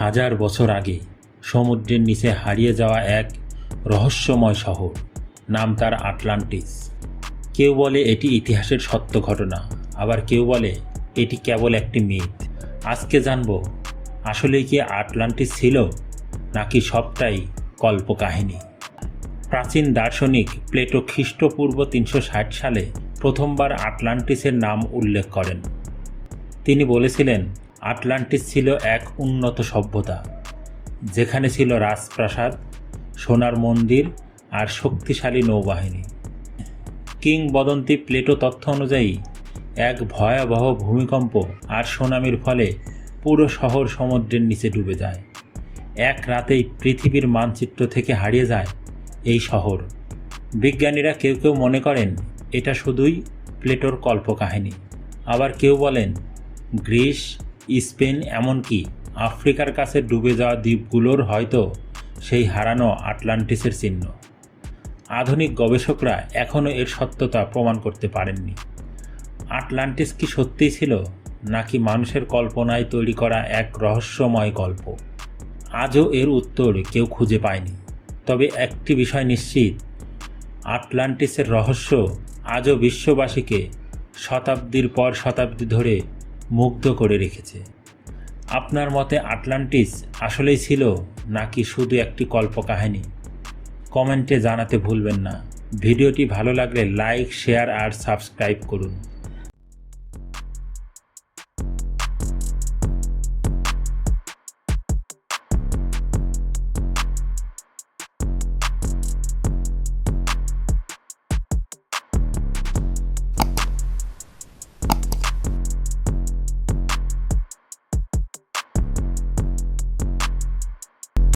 হাজার বছর আগে সমুদ্রের নিচে হারিয়ে যাওয়া এক রহস্যময় শহর, নাম তার আটলান্টিস। কেউ বলে এটি ইতিহাসের সত্য ঘটনা, আবার কেউ বলে এটি কেবল একটি মিথ। আজকে জানব আসলে কি আটলান্টিস ছিল, নাকি সবটাই কল্পকাহিনী? প্রাচীন দার্শনিক প্লেটো খ্রিস্টপূর্ব তিনশো ষাট সালে প্রথমবার আটলান্টিসের নাম উল্লেখ করেন। তিনি বলেছিলেন আটলান্টিস ছিল এক উন্নত সভ্যতা, যেখানে ছিল রাজপ্রাসাদ, সোনার মন্দির আর শক্তিশালী নৌবাহিনী। কিংবদন্তি প্লেটো তথ্য অনুযায়ী, এক ভয়াবহ ভূমিকম্প আর সুনামির ফলে পুরো শহর সমুদ্রের নিচে ডুবে যায়। এক রাতেই পৃথিবীর মানচিত্র থেকে হারিয়ে যায় এই শহর। বিজ্ঞানীরা কেউ কেউ মনে করেন এটা শুধুই প্লেটোর কল্পকাহিনী। আবার কেউ বলেন, গ্রিস স্পেন এমনকি আফ্রিকার কাছে ডুবে যাওয়া দ্বীপগুলোর হয়তো সেই হারানো আটলান্টিসের চিহ্ন। আধুনিক গবেষকরা এখনও এর সত্যতা প্রমাণ করতে পারেননি। আটলান্টিস কি সত্যিই ছিল, নাকি মানুষের কল্পনায় তৈরি করা এক রহস্যময় গল্প? আজও এর উত্তর কেউ খুঁজে পায়নি। তবে একটি বিষয় নিশ্চিত, আটলান্টিসের রহস্য আজও বিশ্ববাসীকে শতাব্দীর পর শতাব্দী ধরে মুগ্ধ করে রেখেছে। আপনার মতে আটলান্টিস আসলেই ছিল নাকি শুধু একটি কল্পকাহিনী? কমেন্টে জানাতে ভুলবেন না। ভিডিওটি ভালো লাগলে লাইক, শেয়ার আর সাবস্ক্রাইব করুন।